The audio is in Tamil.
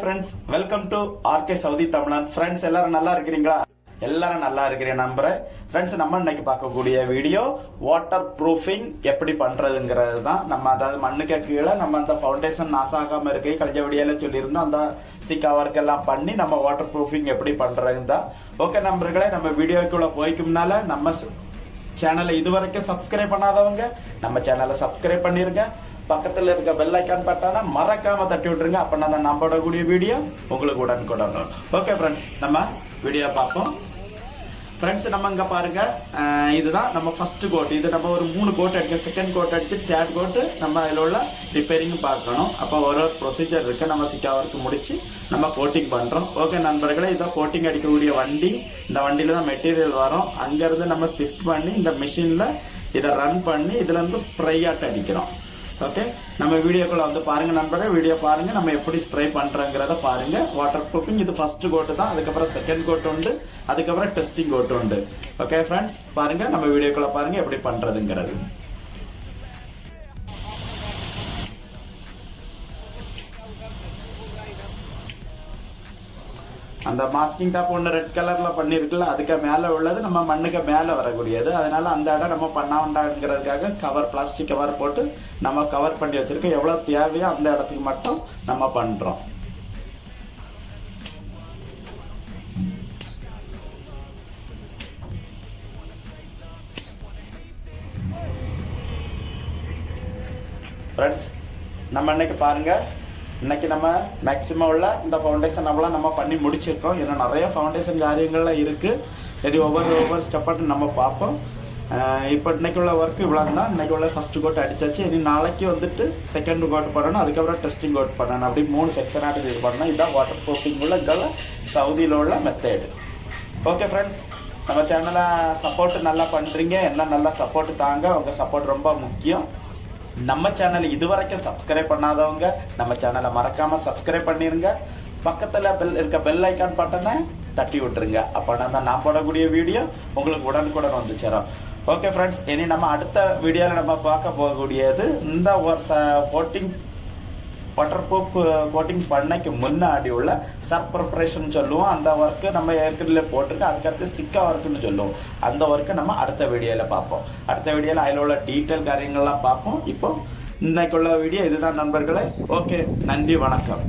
Friends welcome to RK Saudi Tamizhan friends எல்லாரும் நல்லா இருக்கிறீங்களா? எல்லாரும் நல்லா இருக்கிறேன் நம்புறேன். ஃப்ரெண்ட்ஸ் நம்ம இன்னைக்கு பார்க்கக்கூடிய வீடியோ வாட்டர் ப்ரூஃபிங் எப்படி பண்ணுறதுங்கிறது தான். நம்ம அதாவது மண்ணுக்கு கீழே நம்ம அந்த ஃபவுண்டேஷன் நாசாகாமல் இருக்க கழிஞ்ச வீடியோல சொல்லியிருந்தோம் அந்த சிக்கா ஒர்க் எல்லாம் பண்ணி நம்ம வாட்டர் ப்ரூஃபிங் எப்படி பண்ணுறதுன்னு தான். ஓகே நம்பர்களே நம்ம வீடியோக்குள்ளே போய்க்கும்னால நம்ம சேனலை இதுவரைக்கும் சப்ஸ்கிரைப் பண்ணாதவங்க நம்ம சேனலை சப்ஸ்கிரைப் பண்ணிருங்க. பக்கத்தில் இருக்க பெல்லைக்கான் பட்டானா மறக்காம தட்டி விட்டுருங்க. அப்போ நான் நான் போடக்கூடிய வீடியோ உங்களுக்கு உடனுக்குடன் ஓகே ஃப்ரெண்ட்ஸ் நம்ம வீடியோ பார்ப்போம். ஃப்ரெண்ட்ஸ் நம்ம இங்கே பாருங்கள் இதுதான் நம்ம ஃபஸ்ட்டு கோட் இது நம்ம ஒரு மூணு கோட் அடிக்க செகண்ட் கோட் அடிச்சு தேர்ட் கோட்டு நம்ம அதில் உள்ள ரிப்பேரிங் பார்க்கணும். அப்போ ஒரு ஒரு ப்ரொசீஜர் இருக்குது நம்ம சிக்கா ஒர்க்கு முடித்து நம்ம கோட்டிங் பண்ணுறோம் ஓகே நண்பர்களே இதான் கோட்டிங் அடிக்கக்கூடிய வண்டி. இந்த வண்டியில் தான் மெட்டீரியல் வரும். அங்கேருந்து நம்ம ஷிஃப்ட் பண்ணி இந்த மிஷினில் இதை ரன் பண்ணி இதுலேருந்து ஸ்ப்ரே ஆட் அடிக்கிறோம். ஓகே நம்ம வீடியோக்குள்ள வந்து பாருங்க நண்பர்கள். வீடியோ பாருங்க. நம்ம எப்படி ஸ்ப்ரே பண்றோங்கிறத பாருங்க. வாட்டர் ப்ரூஃபிங் இது ஃபர்ஸ்ட் கோட்டு தான். அதுக்கப்புறம் செகண்ட் கோட் உண்டு. அதுக்கப்புறம் டெஸ்டிங் கோட் உண்டு. ஓகே ஃப்ரெண்ட்ஸ் பாருங்க. நம்ம வீடியோக்குள்ள பாருங்க. எப்படி பண்றதுங்கிறது. அந்த மாஸ்கிங் டாப் ஒன்று ரெட் கலரில் பண்ணியிருக்குல்ல அதுக்கு மேலே உள்ளது நம்ம மண்ணுக்கு மேலே வரக்கூடியது. அதனால் அந்த இடம் நம்ம பண்ண வேண்டாங்கிறதுக்காக கவர் பிளாஸ்டிக் கவர் போட்டு நம்ம கவர் பண்ணி வச்சுருக்கோம். எவ்வளோ தேவையோ அந்த இடத்துக்கு மட்டும் நம்ம பண்ணுறோம் ஃப்ரெண்ட்ஸ் நம்ம இன்னைக்கு பாருங்கள் இன்னைக்கு நம்ம மேக்ஸிமம் உள்ள இந்த ஃபவுண்டேஷன் நம்மளாம் நம்ம பண்ணி முடிச்சிருக்கோம். ஏன்னா நிறைய ஃபவுண்டேஷன் காரியங்கள்லாம் இருக்குது சரி ஒவ்வொரு ஒவ்வொரு ஸ்டெப்பாட்டு நம்ம பார்ப்போம். இப்போ இன்றைக்குள்ள ஒர்க் இவ்வளோ தான். இன்னைக்கு உள்ள ஃபஸ்ட்டு கோட் அடிச்சாச்சு. இனி நாளைக்கு வந்துட்டு செகண்ட் கோட் பண்ணணும் அதுக்கப்புறம் டெஸ்டிங் கோட் பண்ணணும் அப்படி மூணு செக்ஷனாட்டு இது பண்ணணும் இதுதான் வாட்டர் ப்ரூஃபிங் உள்ள இதெல்லாம் சவுதியில் உள்ள மெத்தேடு ஓகே ஃப்ரெண்ட்ஸ் நம்ம சேனலை சப்போர்ட் நல்லா பண்ணுறீங்க என்ன நல்லா சப்போர்ட் தாங்க. உங்கள் சப்போர்ட் ரொம்ப முக்கியம். நம்ம சேனல் இதுவரைக்கும் சப்ஸ்கிரைப் பண்ணாதவங்க நம்ம சேனலை மறக்காம சப்ஸ்கிரைப் பண்ணிருங்க. பக்கத்தில் பெல் இருக்க பெல் ஐக்கான் பட்டனை தட்டி விட்டுருங்க. அப்போ தான் நான் போடக்கூடிய வீடியோ உங்களுக்கு உடனுக்குடன் வந்து சேரும். ஓகே ஃப்ரெண்ட்ஸ் இனி நம்ம அடுத்த வீடியோவில் நம்ம பார்க்க போகக்கூடியது இந்த ஒரு போட்டிங் வாட்டர் ப்ரூஃப் கோட்டிங் பண்ணைக்கு முன்னாடி உள்ள சர் ப்ரிப்பரேஷன் சொல்லுவோம். அந்த ஒர்க்கு நம்ம ஏற்கனவே போட்டிருக்கோம். அதுக்கடுத்து சிக்கா ஒர்க்குன்னு சொல்லுவோம். அந்த ஒர்க்கை நம்ம அடுத்த வீடியோவில் பார்ப்போம். அடுத்த வீடியோவில் அதில் உள்ள டீட்டெயில் காரியங்கள்லாம் பார்ப்போம். இப்போ இன்னைக்குள்ள வீடியோ இதுதான் நண்பர்களே. ஓகே நன்றி வணக்கம்.